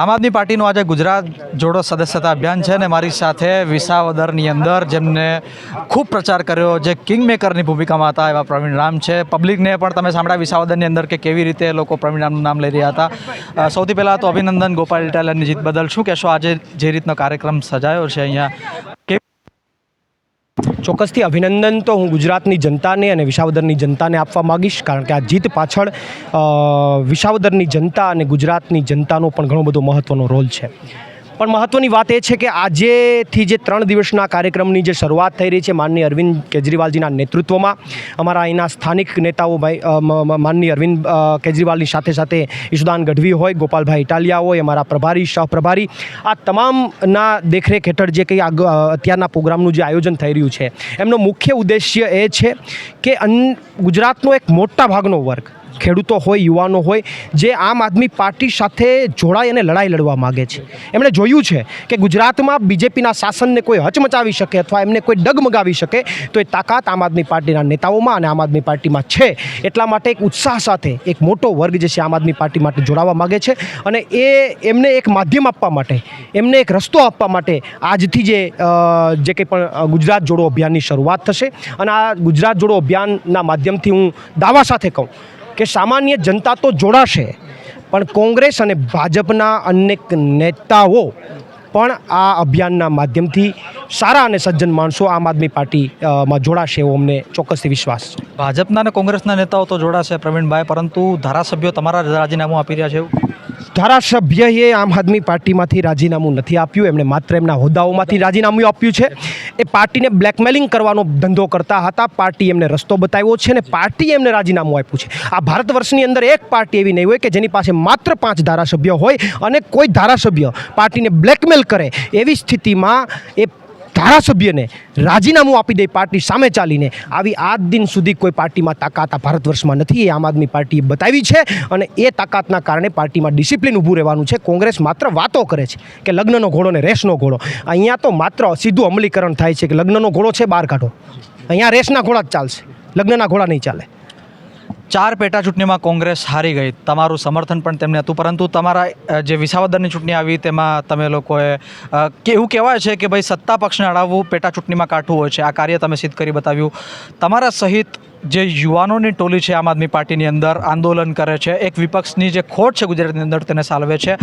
આમ આદમી પાર્ટીનું આજે ગુજરાત જોડો સદસ્યતા અભિયાન છે ને મારી સાથે વિસાવદરની અંદર જેમને ખૂબ પ્રચાર કર્યો, જે કિંગ મેકરની ભૂમિકામાં હતા એવા પ્રવીણ રામ છે. પબ્લિકને પણ તમે સાંભળ્યા વિસાવદરની અંદર કે કેવી રીતે લોકો પ્રવીણ રામનું નામ લઈ રહ્યા હતા. સૌથી પહેલાં તો અભિનંદન ગોપાલ ઇટાલિયનની જીત બદલ. શું કહેશો આજે જે રીતનો કાર્યક્રમ સજાયો છે અહીંયા? કે ચોક્કસથી અભિનંદન. તો હું ગુજરાતની જનતાને અને વિસાવદરની જનતાને આપવા માગીશ, કારણ કે આ જીત પાછળ વિસાવદરની જનતા અને ગુજરાતની જનતાનો પણ ઘણો બધો મહત્ત્વનો રોલ છે. પણ મહત્ત્વની વાત એ છે કે આજેથી જે ત્રણ દિવસના કાર્યક્રમની જે શરૂઆત થઈ રહી છે માનની અરવિંદ કેજરીવાલજીના નેતૃત્વમાં અમારા અહીંના સ્થાનિક નેતાઓ ભાઈ અ, મ- મ- માનનીય અરવિંદ કેજરીવાલની સાથે સાથે ઈશુદાન ગઢવી હોય ગોપાલભાઈ ઇટાલિયા હોય અમારા પ્રભારી સહપ્રભારી આ તમામના દેખરેખ હેઠળ જે કંઈ અત્યારના પ્રોગ્રામનું જે આયોજન થઈ રહ્યું છે એમનો મુખ્ય ઉદ્દેશ્ય એ છે કે ગુજરાતનો એક મોટા ભાગનો વર્ગ ખેડૂતો હોય, યુવાનો હોય, જે આમ આદમી પાર્ટી સાથે જોડાઈ અને લડાઈ લડવા માગે છે. એમણે જોયું છે કે ગુજરાતમાં બીજેપીના શાસનને કોઈ હચમચાવી શકે અથવા એમને કોઈ ડગમગાવી શકે, તો એ તાકાત આમ આદમી પાર્ટીના નેતાઓમાં અને આમ આદમી પાર્ટીમાં છે. એટલા માટે એક ઉત્સાહ સાથે એક મોટો વર્ગ જે છે આમ આદમી પાર્ટી માટે જોડાવા માગે છે અને એ એમને એક માધ્યમ આપવા માટે, એમને એક રસ્તો આપવા માટે આજથી જે જે કંઈ પણ ગુજરાત જોડો અભિયાનની શરૂઆત થશે. અને આ ગુજરાત જોડો અભિયાનના માધ્યમથી હું દાવા સાથે કહું કે સામાન્ય જનતા તો જોડાશે, પણ કોંગ્રેસ અને ભાજપના અનેક નેતાઓ પણ આ અભિયાનના માધ્યમથી સારા અને સજ્જન માણસો આમ આદમી પાર્ટીમાં જોડાશે એવો અમને ચોક્કસથી વિશ્વાસ છે. ભાજપના અને કોંગ્રેસના નેતાઓ તો જોડાશે પ્રવીણભાઈ, પરંતુ ધારાસભ્યો તમારા રાજીનામું આપી રહ્યા છે એવું? ધારાસભ્યએ આમ આદમી પાર્ટીમાંથી રાજીનામું નથી આપ્યું. એમણે માત્ર એમના હોદ્દાઓમાંથી રાજીનામું આપ્યું છે. એ પાર્ટીને બ્લેકમેલિંગ કરવાનો ધંધો કરતા હતા. પાર્ટી એમને રસ્તો બતાવ્યો છે અને પાર્ટીએ એમને રાજીનામું આપ્યું છે. આ ભારત વર્ષની અંદર એક પાર્ટી એવી નહીં હોય કે જેની પાસે માત્ર પાંચ ધારાસભ્ય હોય અને કોઈ ધારાસભ્ય પાર્ટીને બ્લેકમેલ કરે. એવી સ્થિતિમાં એ ધારાસભ્યને રાજીનામું આપી દે પાર્ટી સામે ચાલીને. આવી આજ દિન સુધી કોઈ પાર્ટીમાં તાકાત આ ભારત વર્ષમાં નથી, એ આમ આદમી પાર્ટીએ બતાવી છે. અને એ તાકાતના કારણે પાર્ટીમાં ડિસિપ્લિન ઊભું રહેવાનું છે. કોંગ્રેસ માત્ર વાતો કરે છે કે લગ્નનો ઘોડો ને રેસનો ઘોડો. અહીંયા તો માત્ર સીધું અમલીકરણ થાય છે કે લગ્નનો ઘોડો છે, બહાર કાઢો. અહીંયા રેસના ઘોડા જ ચાલશે. લગ્નના ઘોડા નહીં ચાલે. ચાર પેટા ચૂંટણીમાં કોંગ્રેસ હારી ગઈ. તમારું સમર્થન પણ તેમને હતું, પરંતુ તમારા જે વિસાવદરની ચૂંટણી આવી તેમાં તમે લોકોએ એવું કહેવાય છે કે ભાઈ સત્તા પક્ષને અડાવવું પેટા ચૂંટણીમાં કાઠું હોય છે. આ કાર્ય તમે સિદ્ધ કરી બતાવ્યું. તમારા સહિત જે યુવાનોની ટોલી છે આમ આદમી પાર્ટીની અંદર આંદોલન કરે છે, એક વિપક્ષની જે ખોટ છે ગુજરાતની અંદર તેને સાલવે છે.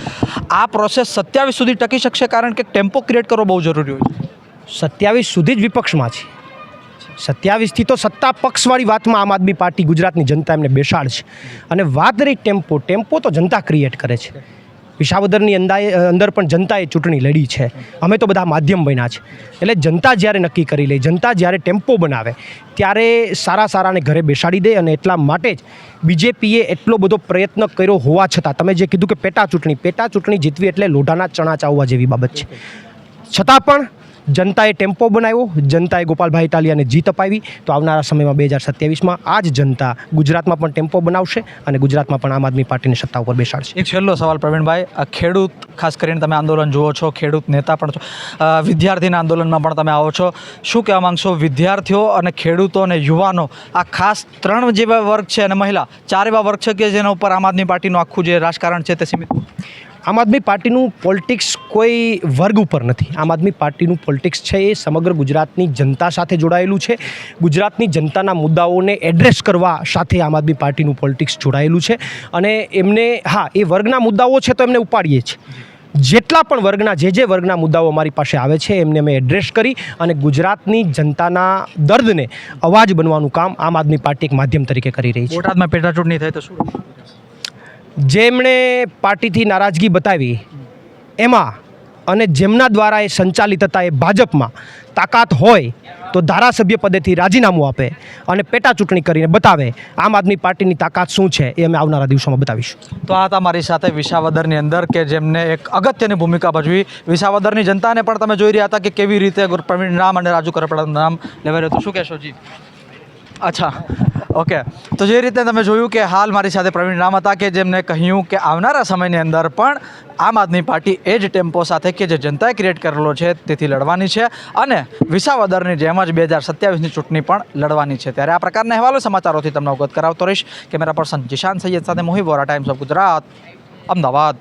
આ પ્રોસેસ સત્યાવીસ સુધી ટકી શકશે કારણ કે ટેમ્પો ક્રિએટ કરવો બહુ જરૂરી હોય છે. સત્યાવીસ સુધી જ વિપક્ષમાં છે. સત્યાવીસથી તો સત્તા પક્ષવાળી વાતમાં આમ આદમી પાર્ટી ગુજરાતની જનતા એમને બેસાડશે અને વાત રહી ટેમ્પો ટેમ્પો તો જનતા ક્રિએટ કરે છે. વિસાવદરની અંદાએ અંદર પણ જનતાએ ચૂંટણી લડી છે. અમે તો બધા માધ્યમ બન્યા છે. એટલે જનતા જ્યારે નક્કી કરી લે, જનતા જ્યારે ટેમ્પો બનાવે, ત્યારે સારા સારાને ઘરે બેસાડી દે અને એટલા માટે જ બીજેપીએ એટલો બધો પ્રયત્ન કર્યો હોવા છતાં. તમે જે કીધું કે પેટા ચૂંટણી પેટા ચૂંટણી જીતવી એટલે લોઢાના ચણા ચાવવા જેવી બાબત છે. છતાં પણ જનતાએ ટેમ્પો બનાવ્યો, જનતાએ ગોપાલભાઈ ઇટાલિયાને જીત અપાવી. તો આવનારા સમયમાં બે હજાર સત્યાવીસમાં આ જ જનતા ગુજરાતમાં પણ ટેમ્પો બનાવશે અને ગુજરાતમાં પણ આમ આદમી પાર્ટીની સત્તા ઉપર બેસાડશે. એક છેલ્લો સવાલ પ્રવીણભાઈ ખેડૂત, ખાસ કરીને તમે આંદોલન જુઓ છો, ખેડૂત નેતા પણ છો વિદ્યાર્થીના આંદોલનમાં પણ તમે આવો છો. શું કહેવા માગશો, વિદ્યાર્થીઓ અને ખેડૂતો અને યુવાનો, આ ખાસ ત્રણ જેવા વર્ગ છે અને મહિલા ચાર એવા વર્ગ છે કે જેના ઉપર આમ આદમી પાર્ટીનું આખું જે રાજકારણ છે તે સીમિત? આમ આદમી પાર્ટીનું પોલિટિક્સ કોઈ વર્ગ ઉપર નથી. આમ આદમી પાર્ટીનું પોલિટિક્સ છે એ સમગ્ર ગુજરાતની જનતા સાથે જોડાયેલું છે. ગુજરાતની જનતાના મુદ્દાઓને એડ્રેસ કરવા સાથે આમ આદમી પાર્ટીનું પોલિટિક્સ જોડાયેલું છે. અને એમને, હા, એ વર્ગના મુદ્દાઓ છે તો એમને ઉપાડીએ છીએ જેટલા પણ વર્ગના, જે જે વર્ગના મુદ્દાઓ અમારી પાસે આવે છે, એમને અમે એડ્રેસ કરી અને ગુજરાતની જનતાના દર્દને અવાજ બનવાનું કામ આમ આદમી પાર્ટી એક માધ્યમ તરીકે કરી રહી છે. બોટાદમાં પેટા ચૂંટણી થાય તો શું? જેમણે પાર્ટીથી નારાજગી બતાવી, એમાં અને જેમના દ્વારા એ સંચાલિત હતા એ ભાજપમાં તાકાત હોય તો ધારાસભ્ય પદેથી રાજીનામું આપે અને પેટા ચૂંટણી કરીને બતાવે આમ આદમી પાર્ટીની તાકાત શું છે એ અમે આવનારા દિવસોમાં બતાવીશું. તો આ હતા મારી સાથે વિસાવદરની અંદર કે જેમને એક અગત્યની ભૂમિકા ભજવી. વિસાવદરની જનતાને પણ તમે જોઈ રહ્યા હતા કે કેવી રીતે પ્રવીણ રામ અને રાજુ કરપડાનું નામ લેવાય હતું. શું કહેશો જી? અચ્છા. ઓકે તો જે રીતે તમે જોયું કે હાલ મારી સાથે પ્રવીણ રામ હતા કે જેમને કહ્યું કે આવનારા સમયની અંદર પણ આમ આદમી પાર્ટી એ જ ટેમ્પો સાથે કે જે જનતાએ ક્રિએટ કરેલો છે તેથી લડવાની છે અને વિસાવદરની જેમ જ બે હજાર સત્યાવીસની ચૂંટણી પણ લડવાની છે. ત્યારે આ પ્રકારના અહેવાલો સમાચારોથી તમને અવગત કરાવતો રહીશ. કેમેરા પર્સન જીશાન સૈયદ સાથે મોહી વોરા ટાઈમ્સ ઓફ ગુજરાત અમદાવાદ.